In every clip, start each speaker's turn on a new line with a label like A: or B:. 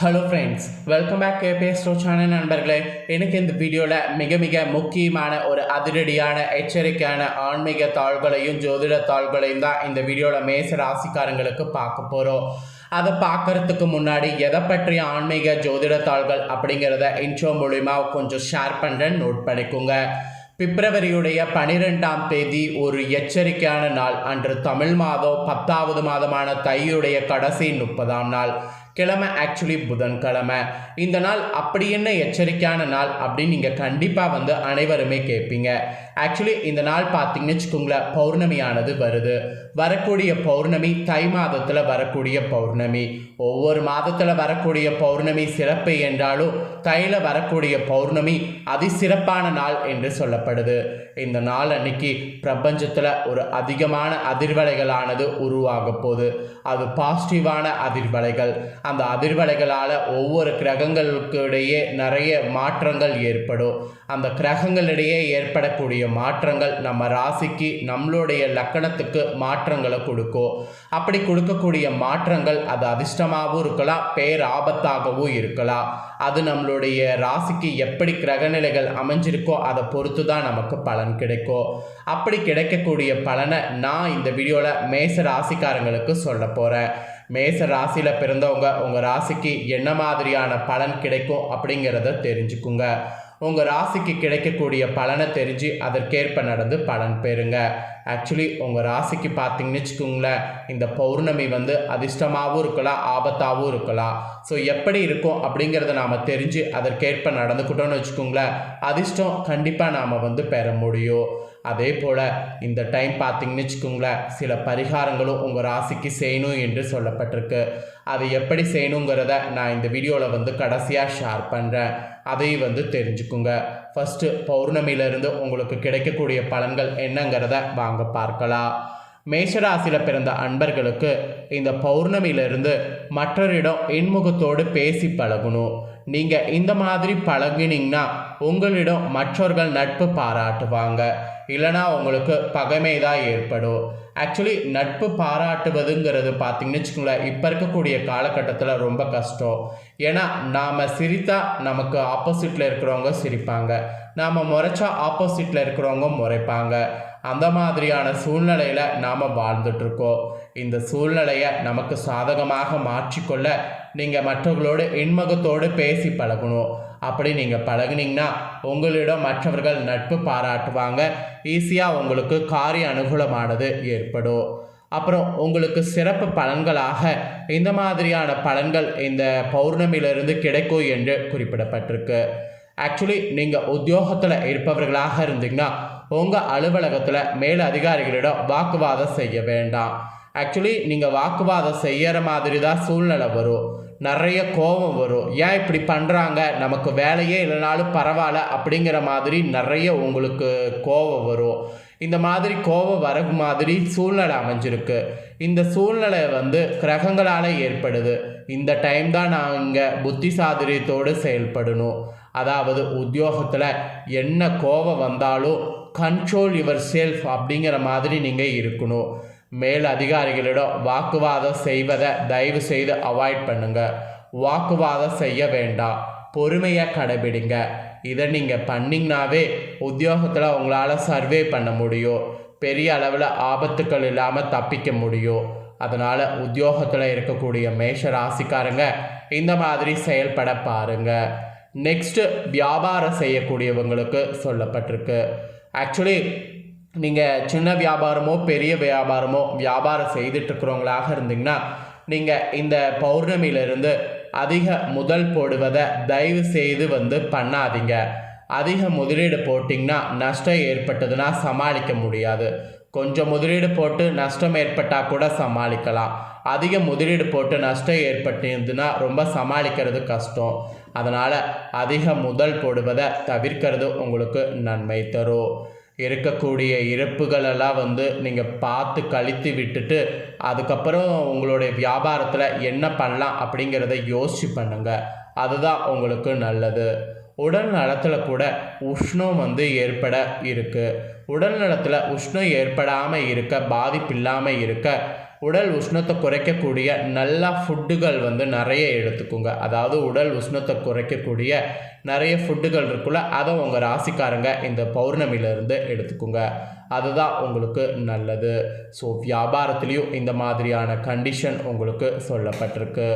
A: Hello friends welcome back KBS ரோச்சான நண்பர்களே. எனக்கு இந்த வீடியோவில் மிக மிக முக்கியமான ஒரு அதிரடியான எச்சரிக்கையான ஆன்மீக தாள்களையும் ஜோதிட தாள்களையும் தான் இந்த வீடியோவில் மேச ராசிக்காரங்களுக்கு பார்க்க போகிறோம் அதை பார்க்கறதுக்கு முன்னாடி எதை பற்றிய ஆன்மீக ஜோதிட தாள்கள் அப்படிங்கிறத இன்ட்ரோ மூலிமா கொஞ்சம் ஷேர் பண்ணுறேன் நோட் பண்ணிக்கோங்க. பிப்ரவரியுடைய பனிரெண்டாம் தேதி ஒரு எச்சரிக்கையான நாள். அன்று தமிழ் மாதம் பத்தாவது மாதமான தையுடைய கடைசி முப்பதாம் நாள். கிழமை ஆக்சுவலி புதன்கிழமை. இந்த நாள் அப்படி என்ன எச்சரிக்கையான நாள் அப்படின்னு நீங்கள் கண்டிப்பாக வந்து அனைவருமே கேட்பீங்க ஆக்சுவலி இந்த நாள் பார்த்தீங்கன்னு வச்சுக்கோங்களேன் பௌர்ணமியானது வருது. வரக்கூடிய பௌர்ணமி தை மாதத்தில் வரக்கூடிய பௌர்ணமி. ஒவ்வொரு மாதத்தில் வரக்கூடிய பௌர்ணமி சிறப்பு என்றாலும் தையில் வரக்கூடிய பௌர்ணமி அதிசிறப்பான நாள் என்று சொல்லப்படுது. இந்த நாள் அன்னைக்கு பிரபஞ்சத்தில் ஒரு அதிகமான அதிர்வலைகளானது உருவாக போகுது. அது பாசிட்டிவான அதிர்வலைகள். அந்த அதிர்வலைகளால் ஒவ்வொரு கிரகங்களுக்கு இடையே நிறைய மாற்றங்கள் ஏற்படும். அந்த கிரகங்களிடையே ஏற்படக்கூடிய மாற்றங்கள் நம்ம ராசிக்கு நம்மளுடைய லக்கணத்துக்கு மாற்றங்களை கொடுக்கும். அப்படி கொடுக்கக்கூடிய மாற்றங்கள் அது அதிர்ஷ்டமாகவும் இருக்கலாம் பேராபத்தாகவும் இருக்கலாம். அது நம்மளுடைய ராசிக்கு எப்படி கிரகநிலைகள் அமைஞ்சிருக்கோ அதை பொறுத்து தான் நமக்கு பலன் கிடைக்கும். அப்படி கிடைக்கக்கூடிய பலனை நான் இந்த வீடியோவில் மேச ராசிக்காரங்களுக்கு சொல்ல போகிறேன் மேச ராசியில் பிறந்தவங்க உங்கள் ராசிக்கு என்ன மாதிரியான பலன் கிடைக்கும் அப்படிங்கிறத தெரிஞ்சுக்குங்க. உங்கள் ராசிக்கு கிடைக்கக்கூடிய பலனை தெரிஞ்சு அதற்கேற்ப நடந்து பலன் பெறுங்க. ஆக்சுவலி உங்கள் ராசிக்கு பார்த்தீங்கன்னு வச்சுக்கோங்களேன் இந்த பௌர்ணமி வந்து அதிர்ஷ்டமாகவும் இருக்கலாம் ஆபத்தாகவும் இருக்கலாம். ஸோ எப்படி இருக்கும் அப்படிங்கிறத நாம் தெரிஞ்சு அதற்கேற்ப நடந்துக்கிட்டோம்னு வச்சுக்கோங்களேன் அதிர்ஷ்டம் கண்டிப்பாக நாம் வந்து பெற முடியும். அதே போல் இந்த டைம் பார்த்தீங்கன்னு வச்சுக்கோங்களேன் சில பரிகாரங்களும் உங்கள் ராசிக்கு செய்யணும் என்று சொல்லப்பட்டிருக்கு. அதை எப்படி செய்யணுங்கிறத நான் இந்த வீடியோவில் வந்து கடைசியாக ஷேர் பண்ணுறேன் அதையும் வந்து தெரிஞ்சுக்குங்க. ஃபஸ்ட்டு பௌர்ணமியிலிருந்து உங்களுக்கு கிடைக்கக்கூடிய பலன்கள் என்னங்கிறத வாங்க பார்க்கலாம். மேஷராசியில் பிறந்த அன்பர்களுக்கு இந்த பௌர்ணமியிலிருந்து மற்றவரிடம் இன்முகத்தோடு பேசி பழகணும். நீங்கள் இந்த மாதிரி பழகினீங்கன்னா உங்களிடம் மற்றவர்கள் நட்பு பாராட்டுவாங்க. இல்லைனா உங்களுக்கு பகைமை தான் ஏற்படும். ஆக்சுவலி நட்பு பாராட்டுவதுங்கிறது பார்த்தீங்கன்னு வச்சுக்கோங்களேன் இப்போ இருக்கக்கூடிய காலகட்டத்தில் ரொம்ப கஷ்டம். ஏன்னா நாம் சிரித்தா நமக்கு ஆப்போசிட்டில் இருக்கிறவங்க சிரிப்பாங்க. நாம் முறைச்சா ஆப்போசிட்டில் இருக்கிறவங்க முறைப்பாங்க. அந்த மாதிரியான சூழ்நிலையில் நாம் வாழ்ந்துட்டுருக்கோம் இந்த சூழ்நிலையை நமக்கு சாதகமாக மாற்றிக்கொள்ள நீங்கள் மற்றவர்களோடு இன்முகத்தோடு பேசி பழகணும். அப்படி நீங்கள் பழகுனீங்கன்னா உங்களிடம் மற்றவர்கள் நட்பு பாராட்டுவாங்க. ஈஸியாக உங்களுக்கு காரிய அனுகூலமானது ஏற்படும். அப்புறம் உங்களுக்கு சிறப்பு பலன்களாக இந்த மாதிரியான பலன்கள் இந்த பௌர்ணமியிலிருந்து கிடைக்கும் என்று குறிப்பிடப்பட்டிருக்கு. ஆக்சுவலி நீங்கள் உத்தியோகத்தில் இருப்பவர்களாக இருந்தீங்கன்னா உங்கள் அலுவலகத்தில் மேல் அதிகாரிகளிடம் வாக்குவாதம் செய்ய வேண்டாம். ஆக்சுவலி நீங்கள் வாக்குவாதம் செய்கிற மாதிரி தான் சூழ்நிலை வரும். நிறைய கோபம் வரும். ஏன் இப்படி பண்ணுறாங்க நமக்கு வேலையே இல்லைனாலும் பரவாயில்ல அப்படிங்கிற மாதிரி நிறைய உங்களுக்கு கோபம் வரும். இந்த மாதிரி கோபம் வர மாதிரி சூழ்நிலை அமைஞ்சிருக்கு. இந்த சூழ்நிலை வந்து கிரகங்களால் ஏற்படுது. இந்த டைம் தான் நாங்கள் புத்தி சாதுரியத்தோடு செயல்படணும். அதாவது உத்தியோகத்தில் என்ன கோபம் வந்தாலும் கண்ட்ரோல் யுவர் செல்ஃப் அப்படிங்கிற மாதிரி நீங்கள் இருக்கணும். மேல் அதிகாரிகளிடம் வாக்குவாதம் செய்வதை தயவு செய்து அவாய்ட் பண்ணுங்க. வாக்குவாதம் செய்ய வேண்டாம். பொறுமையை கடைபிடிங்க. இதை நீங்கள் பண்ணிங்கனாவே உத்தியோகத்தில் உங்களால் சர்வே பண்ண முடியும். பெரிய அளவில் ஆபத்துக்கள் இல்லாமல் தப்பிக்க முடியும். அதனால் உத்தியோகத்தில் இருக்கக்கூடிய மேஷ ராசிக்காரங்க இந்த மாதிரி செயல்பட பாருங்க. நெக்ஸ்ட்டு வியாபாரம் செய்யக்கூடியவங்களுக்கு சொல்லப்பட்டிருக்கு. ஆக்சுவலி நீங்கள் சின்ன வியாபாரமோ பெரிய வியாபாரமோ வியாபாரம் செய்துட்ருக்கிறவங்களாக இருந்தீங்கன்னா நீங்கள் இந்த பௌர்ணமியிலிருந்து அதிக முதல் போடுவதை தயவு செய்து வந்து பண்ணாதீங்க. அதிக முதலீடு போட்டிங்கன்னா நஷ்டம் ஏற்பட்டதுன்னா சமாளிக்க முடியாது. கொஞ்சம் முதலீடு போட்டு நஷ்டம் ஏற்பட்டால் கூட சமாளிக்கலாம். அதிக முதலீடு போட்டு நஷ்டம் ஏற்பட்டிருந்துன்னா ரொம்ப சமாளிக்கிறது கஷ்டம். அதனால் அதிக முதல் போடுவதை தவிர்க்கிறது உங்களுக்கு நன்மை தரும். இருக்கக்கூடிய இறப்புகளெல்லாம் வந்து நீங்கள் பார்த்து கழித்து விட்டுட்டு அதுக்கப்புறம் உங்களுடைய வியாபாரத்தில் என்ன பண்ணலாம் அப்படிங்கிறத யோசிச்சு பண்ணுங்கள் அதுதான் உங்களுக்கு நல்லது. உடல் நலத்தில் கூட உஷ்ணம் வந்து ஏற்பட இருக்குது உடல் நலத்தில் உஷ்ணம் ஏற்படாமல் இருக்க பாதிப்பு இல்லாமல் இருக்க உடல் உஷ்ணத்தை குறைக்கக்கூடிய நல்ல ஃபுட்டுகள் வந்து நிறைய எடுத்துக்கோங்க. அதாவது உடல் உஷ்ணத்தை குறைக்கக்கூடிய நிறைய ஃபுட்டுகள் இருக்குல்ல அதை உங்கள் ராசிக்காரங்க இந்த பௌர்ணமியிலேருந்து எடுத்துக்கோங்க. அதுதான் உங்களுக்கு நல்லது. ஸோ வியாபாரத்துலேயும் இந்த மாதிரியான கண்டிஷன் உங்களுக்கு சொல்லப்பட்டிருக்கு.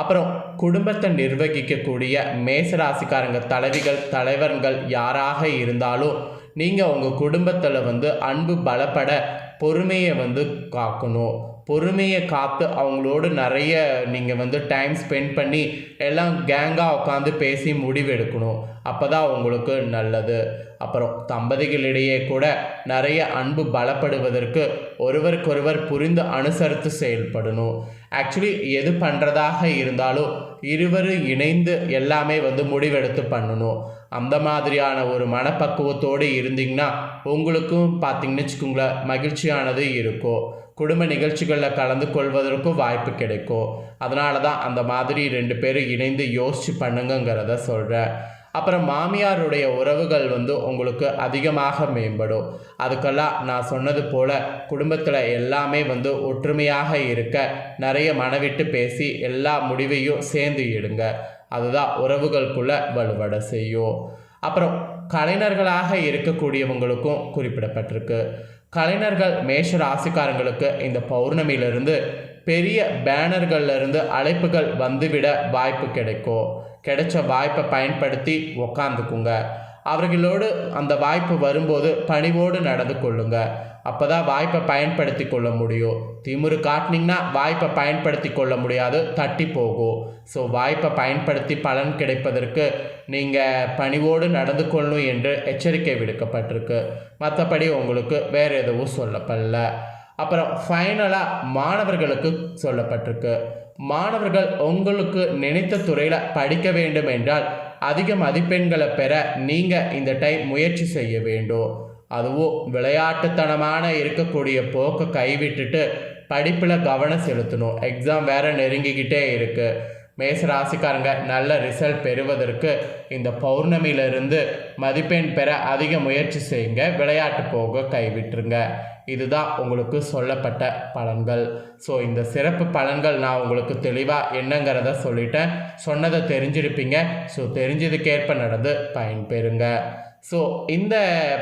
A: அப்புறம் குடும்பத்தை நிர்வகிக்கக்கூடிய மேசராசிக்காரங்க தலைவிகள் தலைவர்கள் யாராக இருந்தாலும் நீங்கள் உங்கள் குடும்பத்தில் வந்து அன்பு பலப்பட பொறுமையை வந்து காக்கணும். பொறுமையை காத்து அவங்களோடு நிறைய நீங்கள் வந்து டைம் ஸ்பெண்ட் பண்ணி எல்லாம் கேங்காக உட்காந்து பேசி முடிவெடுக்கணும் அப்போ தான் உங்களுக்கு நல்லது. அப்புறம் தம்பதிகளிடையே கூட நிறைய அன்பு பலப்படுவதற்கு ஒருவருக்கொருவர் புரிந்து அனுசரித்து செயல்படணும். ஆக்சுவலி எது பண்ணுறதாக இருந்தாலும் இருவரும் இணைந்து எல்லாமே வந்து முடிவெடுத்து பண்ணணும். அந்த மாதிரியான ஒரு மனப்பக்குவத்தோடு இருந்தீங்கன்னா உங்களுக்கும் பார்த்தீங்கன்னு வச்சுக்கோங்களேன் மகிழ்ச்சியானது இருக்கும். குடும்ப நிகழ்ச்சிகளில் கலந்து கொள்வதற்கும் வாய்ப்பு கிடைக்கும். அதனால தான் அந்த மாதிரி ரெண்டு பேரும் இணைந்து யோசிச்சு பண்ணுங்கங்கிறத சொல்கிறேன் அப்புறம் மாமியாருடைய உறவுகள் வந்து உங்களுக்கு அதிகமாக மேம்படும். அதுக்கெல்லாம் நான் சொன்னது போல் குடும்பத்தில் எல்லாமே வந்து ஒற்றுமையாக இருக்க நிறைய மனவிட்டு பேசி எல்லா முடிவையும் சேர்ந்து இடுங்க. அதுதான் உறவுகளுக்குள்ள வலுவட செய்யும். அப்புறம் கலைஞர்களாக இருக்கக்கூடியவங்களுக்கும் குறிப்பிடப்பட்டிருக்கு. கலைஞர்கள் மேஷ ராசிக்காரங்களுக்கு இந்த பௌர்ணமியிலிருந்து பெரிய பேனர்கள்லேருந்து அழைப்புகள் வந்துவிட வாய்ப்பு கிடைக்கும். கிடைச்ச வாய்ப்பை பயன்படுத்தி உக்காந்துக்குங்க. அவர்களோடு அந்த வாய்ப்பு வரும்போது பணிவோடு நடந்து கொள்ளுங்க. அப்போ தான் வாய்ப்பை பயன்படுத்தி கொள்ள முடியும். திமிரு காட்டினீங்கன்னா வாய்ப்பை பயன்படுத்தி கொள்ள முடியாது தட்டி போகும். ஸோ வாய்ப்பை பயன்படுத்தி பலன் கிடைப்பதற்கு நீங்கள் பணிவோடு நடந்து கொள்ளணும் என்று எச்சரிக்கை விடுக்கப்பட்டிருக்கு. மற்றபடி உங்களுக்கு வேறு எதுவும் சொல்லப்படல. அப்புறம் ஃபைனலாக மாணவர்களுக்கு சொல்லப்பட்டிருக்கு. மாணவர்கள் உங்களுக்கு நினைத்த துறையில் படிக்க வேண்டும் என்றால் அதிக மதிப்பெண்களை பெற நீங்கள் இந்த டைம் முயற்சி செய்ய வேண்டும். அதுவும் விளையாட்டுத்தனமான இருக்கக்கூடிய போக்கை கைவிட்டுட்டு படிப்பில் கவனம் செலுத்தணும். எக்ஸாம் வேற நெருங்கிக்கிட்டே இருக்குது மேச ராசிக்காரங்க நல்ல ரிசல்ட் பெறுவதற்கு இந்த பௌர்ணமியிலிருந்து மதிப்பெண் பெற அதிக முயற்சி செய்யுங்க. விளையாட்டு போக கைவிட்டுருங்க. இதுதான் உங்களுக்கு சொல்லப்பட்ட பலன்கள். ஸோ இந்த சிறப்பு பலன்கள் நான் உங்களுக்கு தெளிவாக என்னங்கிறத சொல்லிட்டேன். சொன்னதை தெரிஞ்சிருப்பீங்க. ஸோ தெரிஞ்சதுக்கேற்ப நடந்து பயன்பெறுங்க. ஸோ இந்த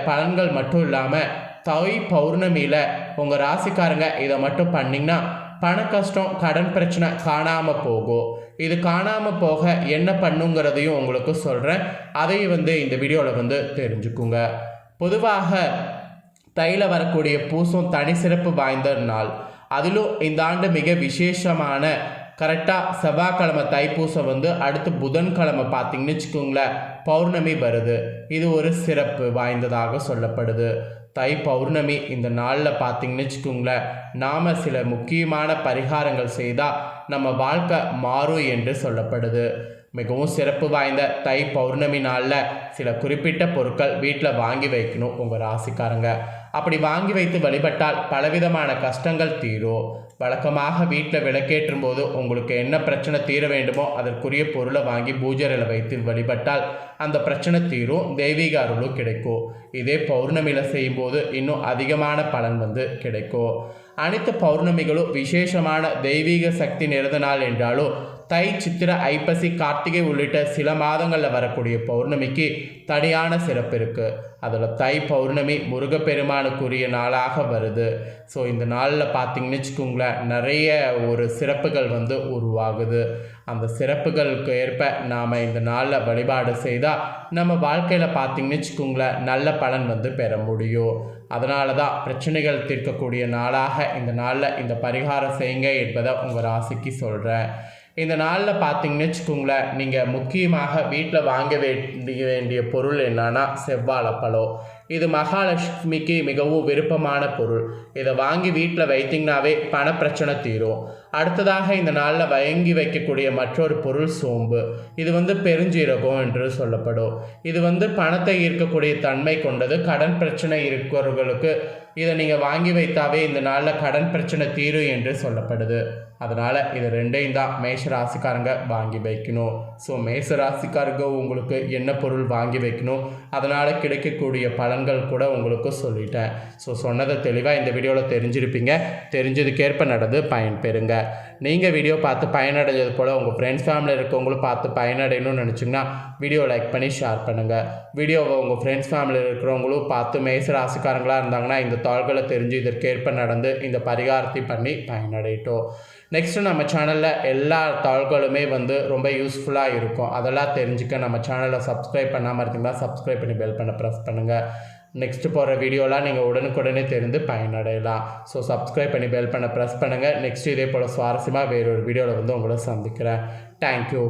A: பலன்கள் மட்டும் இல்லாமல் தை பௌர்ணமியில் உங்கள் ராசிக்காரங்க இதை மட்டும் பண்ணிங்கன்னா பண கஷ்டம் கடன் பிரச்சனை காணாமல் போகும். இது காணாமல் போக என்ன பண்ணுங்கிறதையும் உங்களுக்கு சொல்கிறேன் அதையும் வந்து இந்த வீடியோவில் வந்து தெரிஞ்சுக்குங்க. பொதுவாக தையில் வரக்கூடிய பூசம் தனி சிறப்பு வாய்ந்த நாள். அதிலும் இந்த ஆண்டு மிக விசேஷமான கரெக்டாக செவ்வாய்க்கிழமை தைப்பூசம் வந்து அடுத்து புதன்கிழமை பார்த்தீங்கன்னு வச்சுக்கோங்களேன் பௌர்ணமி வருது. இது ஒரு சிறப்பு வாய்ந்ததாக சொல்லப்படுது. தை பௌர்ணமி இந்த நாளில் பார்த்தீங்கன்னு வச்சுக்கோங்களேன் நாம் சில முக்கியமான பரிகாரங்கள் செய்தால் நம்ம வாழ்க்கை மாறும் என்று சொல்லப்படுது. மிகவும் சிறப்பு வாய்ந்த தை பௌர்ணமி நாளில் சில குறிப்பிட்ட பொருட்கள் வீட்டில் வாங்கி வைக்கணும் உங்கள் ராசிக்காரங்க. அப்படி வாங்கி வைத்து வழிபட்டால் பலவிதமான கஷ்டங்கள் தீரும் வழக்கமாக வீட்டில் விளக்கேற்றும் போது உங்களுக்கு என்ன பிரச்சனை தீர வேண்டுமோ அதற்குரிய பொருளை வாங்கி பூஜையில் வைத்து வழிபட்டால் அந்த பிரச்சனை தீரும் தெய்வீக அருளும் கிடைக்கும். இதே பௌர்ணமியில் செய்யும்போது இன்னும் அதிகமான பலன் வந்து கிடைக்கும். அனைத்து பௌர்ணமிகளும் விசேஷமான தெய்வீக சக்தி நிறைந்த நாள் என்றாலும் தை சித்திர ஐப்பசி கார்த்திகை உள்ளிட்ட சில மாதங்களில் வரக்கூடிய பௌர்ணமிக்கு தனியான சிறப்பு இருக்குது அதில் தை பௌர்ணமி முருகப்பெருமானுக்குரிய நாளாக வருது. ஸோ இந்த நாளில் பார்த்தீங்கன்னு வச்சுக்கோங்களேன் நிறைய ஒரு சிறப்புகள் வந்து உருவாகுது. அந்த சிறப்புகளுக்கு ஏற்ப நாம் இந்த நாளில் வழிபாடு செய்தால் நம்ம வாழ்க்கையில் பார்த்திங்கன்னு வச்சுக்கோங்களேன் நல்ல பலன் வந்து பெற முடியும். அதனால தான் பிரச்சனைகள் தீர்க்கக்கூடிய நாளாக இந்த நாளில் இந்த பரிகாரம் செய்யுங்க என்பதை உங்கள் ராசிக்கு சொல்கிறேன் இந்த நாளில் பார்த்தீங்கன்னு வச்சுக்கோங்களேன் நீங்கள் முக்கியமாக வீட்டில் வாங்க வேண்டிய வேண்டிய பொருள் என்னன்னா செவ்வாழைப்பழம் இது மகாலட்சுமிக்கு மிகவும் விருப்பமான பொருள். இதை வாங்கி வீட்டில் வைத்திங்கனாவே பணப்பிரச்சனை தீரும். அடுத்ததாக இந்த நாளில் வாங்கி வைக்கக்கூடிய மற்றொரு பொருள் சோம்பு. இது வந்து பெருஞ்சீரகம் என்று சொல்லப்படும். இது வந்து பணத்தை ஈர்க்கக்கூடிய தன்மை கொண்டது. கடன் பிரச்சனை இருக்கிறவர்களுக்கு இதை நீங்கள் வாங்கி வைத்தாவே இந்த நாளில் கடன் பிரச்சனை தீரும் என்று சொல்லப்படுது. அதனால் இது ரெண்டையும் தான் மேஷ ராசிக்காரங்க வாங்கி வைக்கணும். ஸோ மேஷ ராசிக்காரங்க உங்களுக்கு என்ன பொருள் வாங்கி வைக்கணும்? அதனால் கிடைக்கக்கூடிய பலன்கள் கூட உங்களுக்கு சொல்லிட்டேன். ஸோ சொன்னதை தெளிவாக இந்த வீடியோவில் தெரிஞ்சிருப்பீங்க. தெரிஞ்சதுக்கேற்ப நடந்து பயன் பெறுங்க நீங்கள் வீடியோ பார்த்து பயனடைஞ்சது போல் உங்கள் ஃப்ரெண்ட்ஸ் ஃபேமிலியில் இருக்கவங்களும் பார்த்து பயனடையணும்னு நினச்சிங்கன்னா வீடியோ லைக் பண்ணி ஷேர் பண்ணுங்கள் வீடியோவை உங்கள் ஃப்ரெண்ட்ஸ் ஃபேமிலியில் இருக்கிறவங்களும் பார்த்து மேச ராசிக்காரங்களாக இருந்தாங்கன்னா இந்த தாள்களை தெரிஞ்சு இதற்கேற்ப நடந்து இந்த பரிகாரத்தை பண்ணி பயனடையட்டும். நெக்ஸ்ட்டு நம்ம சேனலில் எல்லா தாள்களுமே வந்து ரொம்ப யூஸ்ஃபுல்லாக இருக்கும். அதெல்லாம் தெரிஞ்சுக்க நம்ம சேனலை சப்ஸ்கிரைப் பண்ணாமல் இருந்தீங்கன்னா சப்ஸ்கிரைப் பண்ணி பெல் பண்ண ப்ரெஸ் பண்ணுங்கள் நெக்ஸ்ட் போகிற வீடியோலாம் நீங்கள் உடனுக்குடனே தெரிந்து பயனடையலாம். ஸோ சப்ஸ்கிரைப் பண்ணி பெல் பண்ண ப்ரெஸ் பண்ணுங்கள் நெக்ஸ்ட் இதே போல் சுவாரஸ்யமாக வேறொரு வீடியோவில் வந்து உங்களை சந்திக்கிறேன். தேங்க்யூ